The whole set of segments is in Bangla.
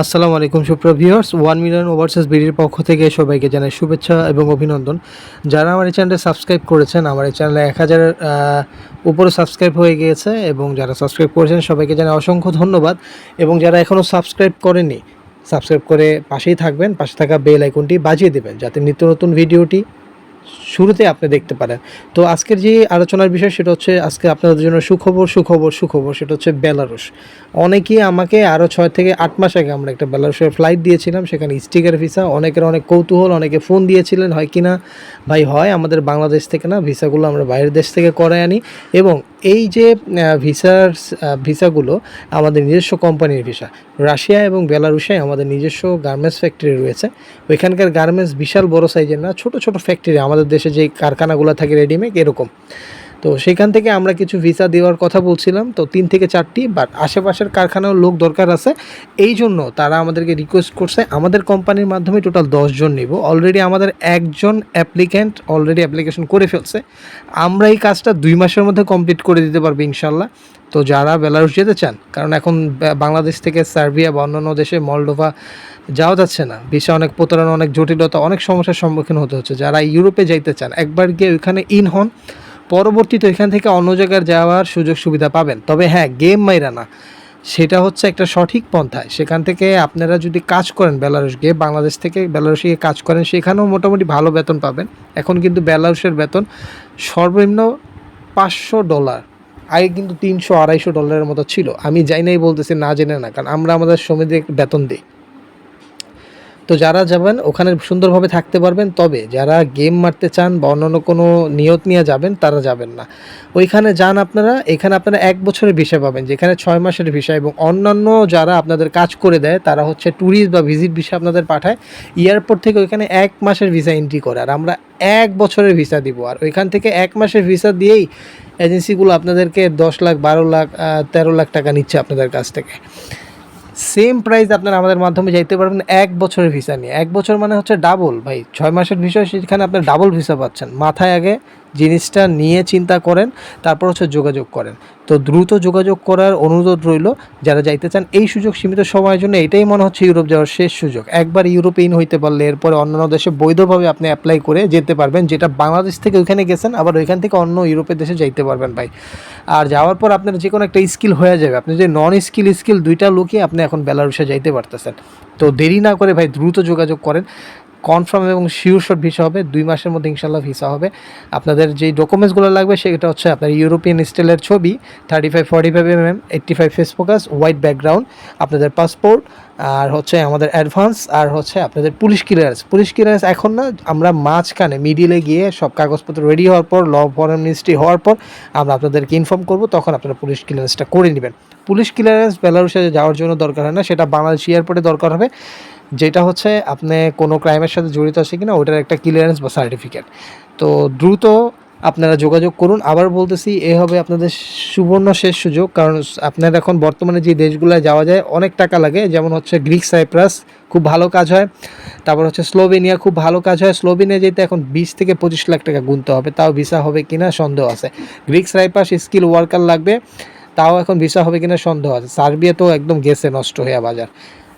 আসসালামু আলাইকুম, সুপ্রিয় ভিউয়ার্স ওয়ান মিলিয়ন ওভারসিজ বিডির পক্ষ থেকে সবাইকে জানাই শুভেচ্ছা এবং অভিনন্দন। যারা আমার এই চ্যানেলটা সাবস্ক্রাইব করেছেন, আমার এই চ্যানেলে এক হাজারের উপরে সাবস্ক্রাইব হয়ে গিয়েছে এবং যারা সাবস্ক্রাইব করেছেন, সবাইকে জানাই অসংখ্য ধন্যবাদ। এবং যারা এখনও সাবস্ক্রাইব করেনি সাবস্ক্রাইব করে পাশেই থাকবেন, পাশে থাকা বেল আইকনটি বাজিয়ে দেবেন, যাতে নিত্য নতুন ভিডিওটি শুরুতে আপনি দেখতে পারেন। তো আজকের যে আলোচনার বিষয় সেটা হচ্ছে আজকে আপনাদের জন্য সুখবর সুখবর সুখবর, সেটা হচ্ছে বেলারুশ। অনেকেই আমাকে আরও ছয় থেকে আট মাস আগে আমরা একটা বেলারুশের ফ্লাইট দিয়েছিলাম, সেখানে স্টিকার ভিসা অনেকের অনেক কৌতূহল, অনেকে ফোন দিয়েছিলেন, হয় কি না? ভাই, হয়, আমাদের বাংলাদেশ থেকে না ভিসাগুলো আমরা বাইরের দেশ থেকে করে আনি এবং এই যে ভিসার ভিসাগুলো আমাদের নিজস্ব কোম্পানির ভিসা রাশিয়া এবং বেলারুশে আমাদের নিজস্ব গার্মেন্টস ফ্যাক্টরি রয়েছে। ওইখানকার গার্মেন্টস বিশাল বড় সাইজের না, ছোট ছোট ফ্যাক্টরি আমাদের দেশে যে কারখানাগুলো থাকে রেডিমেড এরকম। তো সেখান থেকে আমরা কিছু ভিসা দেওয়ার কথা বলছিলাম, তো তিন থেকে চারটি বাট আশেপাশের কারখানার লোক দরকার আছে। এই জন্য তারা আমাদেরকে রিকোয়েস্ট করছে, আমাদের কোম্পানির মাধ্যমে টোটাল দশজন নিব। অলরেডি আমাদের একজন অ্যাপ্লিক্যান্ট অলরেডি অ্যাপ্লিকেশন করে ফেলছে। আমরা এই কাজটা দুই মাসের মধ্যে কমপ্লিট করে দিতে পারব ইনশাল্লাহ। তো যারা বেলারুশ যেতে চান, কারণ এখন বাংলাদেশ থেকে সার্বিয়া বা অন্যান্য দেশে মলডোভা যাওয়া যাচ্ছে না। ভিসা অনেক প্রতারণা, অনেক জটিলতা, অনেক সমস্যার সম্মুখীন হতে হচ্ছে। যারা ইউরোপে যাইতে চান, একবার গিয়ে ওইখানে ইন হন। পরবর্তীতে এখান থেকে অন্য জায়গায় যাওয়ার সুযোগ সুবিধা পাবেন। তবে হ্যাঁ গেম মাইরা না। সেটা হচ্ছে একটা সঠিক পন্থায়। সেখান থেকে আপনারা যদি কাজ করেন বেলারুশ গিয়ে, বাংলাদেশ থেকে বেলারুশে গিয়ে কাজ করেন, সেখানেও মোটামুটি ভালো বেতন পাবেন। এখন কিন্তু বেলারুশের বেতন সর্বনিম্ন পাঁচশো ডলার। আগে কিন্তু তিনশো আড়াইশো ডলারের মতো ছিল। আমি যাই নাই বলতেছি, না জেনে না, কারণ আমরা আমাদের শ্রমিকদের বেতন দিই। তো যারা যাবেন, ওখানে সুন্দরভাবে থাকতে পারবেন। তবে যারা গেম মারতে চান বা অন্যান্য কোনো নিয়ত নিয়ে যাবেন, তারা যাবেন না। ওইখানে যান আপনারা, এখানে আপনারা এক বছরের ভিসা পাবেন, যেখানে ছয় মাসের ভিসা এবং অন্যান্য যারা আপনাদের কাজ করে দেয়, তারা হচ্ছে ট্যুরিস্ট বা ভিজিট ভিসা আপনাদের পাঠায়। এয়ারপোর্ট থেকে ওইখানে এক মাসের ভিসা এন্ট্রি করে আর আমরা এক বছরের ভিসা দিব। আর ওইখান থেকে এক মাসের ভিসা দিয়েই এজেন্সিগুলো আপনাদেরকে দশ লাখ, বারো লাখ তেরো লাখ টাকা নিচ্ছে আপনাদের কাছ থেকে। সেম প্রাইস আপনারা আমাদের মাধ্যমে যাইতে পারবেন এক বছরের ভিসা নিয়ে। এক বছর মানে হচ্ছে ডাবল ভাই। ছয় মাসের ভিসা সেখানে আপনার ডাবল ভিসা পাচ্ছেন। মাথায় আগে জিনিসটা নিয়ে চিন্তা করেন, তারপর হচ্ছে যোগাযোগ করেন। তো দ্রুত যোগাযোগ করার অনুরোধ রইল, যারা যাইতে চান, এই সুযোগ সীমিত সময়ের জন্য এটাই মনে হচ্ছে ইউরোপ যাওয়ার শেষ সুযোগ। একবার ইউরোপে ইন হইতে পারলে এরপরে অন্যান্য দেশে বৈধভাবে আপনি অ্যাপ্লাই করে যেতে পারবেন, যেটা বাংলাদেশ থেকে ওইখানে গেছেন, আবার ওইখান থেকে অন্য ইউরোপের দেশে যাইতে পারবেন ভাই। আর যাওয়ার পর আপনার যে কোনো একটা স্কিল হয়ে যাবে। আপনি যে নন স্কিল স্কিল দুইটা লোকই আপনি এখন বেলারুসে যাইতে পারতেছেন। তো দেরি না করে ভাই দ্রুত যোগাযোগ করেন। কনফার্ম এবং শিওর শট ভিসা হবে, দুই মাসের মধ্যে ইনশাল্লাহ ভিসা হবে। আপনাদের যেই ডকুমেন্টসগুলো লাগবে, সেটা হচ্ছে আপনার ইউরোপিয়ান স্টাইলের ছবি thirty five forty five M M eighty five face focus white background আপনাদের পাসপোর্ট আর হচ্ছে আমাদের অ্যাডভান্স আর হচ্ছে আপনাদের পুলিশ ক্লিয়ারেন্স পুলিশ ক্লিয়ারেন্স এখন না, আমরা মাঝখানে মিডিলে গিয়ে সব কাগজপত্র রেডি হওয়ার পর ল ফরেন মিনিস্ট্রি হওয়ার পর, আমরা আপনাদেরকে ইনফর্ম করব, তখন আপনারা পুলিশ ক্লিয়ারেন্সটা করে নেবেন। পুলিশ ক্লিয়ারেন্স বেলারুসে যাওয়ার জন্য দরকার হয় না, সেটা বাংলাদেশ এয়ারপোর্টে দরকার হবে। যেটা হচ্ছে আপনি কোনো ক্রাইমের সাথে জড়িত আছে কিনা ওটার একটা ক্লিয়ারেন্স বা সার্টিফিকেট তো দ্রুত আপনারা যোগাযোগ করুন। আবার বলতেছি, এ হবে আপনাদের সুবর্ণ শেষ সুযোগ, কারণ আপনার এখন বর্তমানে যে দেশগুলোয় যাওয়া যায়, অনেক টাকা লাগে। যেমন হচ্ছে গ্রিক সাইপ্রাস খুব ভালো কাজ হয়। তারপর হচ্ছে স্লোভেনিয়া খুব ভালো কাজ হয়। স্লোভেনিয়া যেতে এখন বিশ থেকে পঁচিশ লাখ টাকা গুনতে হবে। তাও ভিসা হবে কিনা সন্দেহ আছে। গ্রিক সাইপ্রাস স্কিল ওয়ার্কার লাগবে। তাও এখন ভিসা হবে কিনা সন্দেহ আছে। সার্বিয়া তো একদম গেছে নষ্ট হয়ে বাজার।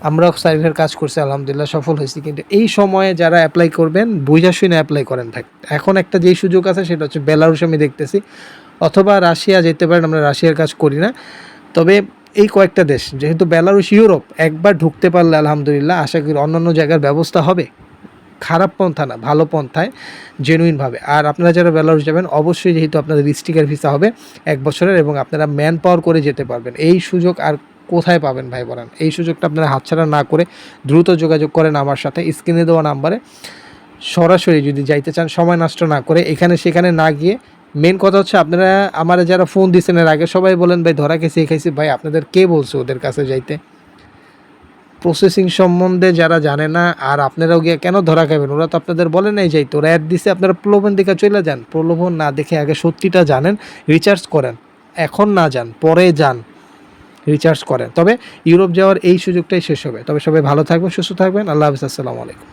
আমরাও সার্ভের কাজ করছি, আলহামদুলিল্লাহ সফল হয়েছি। কিন্তু এই সময়ে যারা অ্যাপ্লাই করবেন, বুঝা শুনে অ্যাপ্লাই করেন। থাক, এখন একটা যেই সুযোগ আছে সেটা হচ্ছে বেলারুশ আমি দেখতেছি। অথবা রাশিয়া যেতে পারেন, আমরা রাশিয়ার কাজ করি না। তবে এই কয়েকটা দেশ, যেহেতু বেলারুশ, ইউরোপ, একবার ঢুকতে পারলে আলহামদুলিল্লাহ আশা করি অন্যান্য জায়গার ব্যবস্থা হবে। খারাপ পন্থা না, ভালো পন্থায় জেনুইনভাবে আর আপনারা যারা বেলারুশ যাবেন, অবশ্যই যেহেতু আপনাদের স্টিকার ভিসা হবে, এক বছরের এবং আপনারা ম্যান পাওয়ার করে যেতে পারবেন। এই সুযোগ আর কোথায় পাবেন ভাই বলেন? এই সুযোগটা আপনারা হাতছাড়া না করে দ্রুত যোগাযোগ করেন আমার সাথে। স্ক্রিনে দেওয়া নাম্বারে সরাসরি যদি যাইতে চান, সময় নষ্ট না করে এখানে সেখানে না গিয়ে মেন কথা হচ্ছে আপনারা আমার যারা ফোন দিচ্ছেন এর আগে সবাই বলেন, ভাই ধরা খেয়েছি খাইছি। ভাই, আপনাদের কে বলছে ওদের কাছে যাইতে? প্রসেসিং সম্বন্ধে যারা জানে না, আর আপনারাও গিয়ে কেন ধরা খাবেন ওরা তো আপনাদের বলে নাই যাই তো অ্যাড দিছে আপনারা প্রলোভন দিকে চলে যান। প্রলোভন না দেখে আগে সত্যিটা জানেন রিচার্জ করেন। এখন না যান, পরে যান। রিচার্জ করেন। তবে ইউরোপ যাওয়ার এই সুযোগটাই শেষ হবে। তবে সবাই ভালো থাকবেন, সুস্থ থাকবেন। আল্লাহ হাফিজ, আসসালামু আলাইকুম।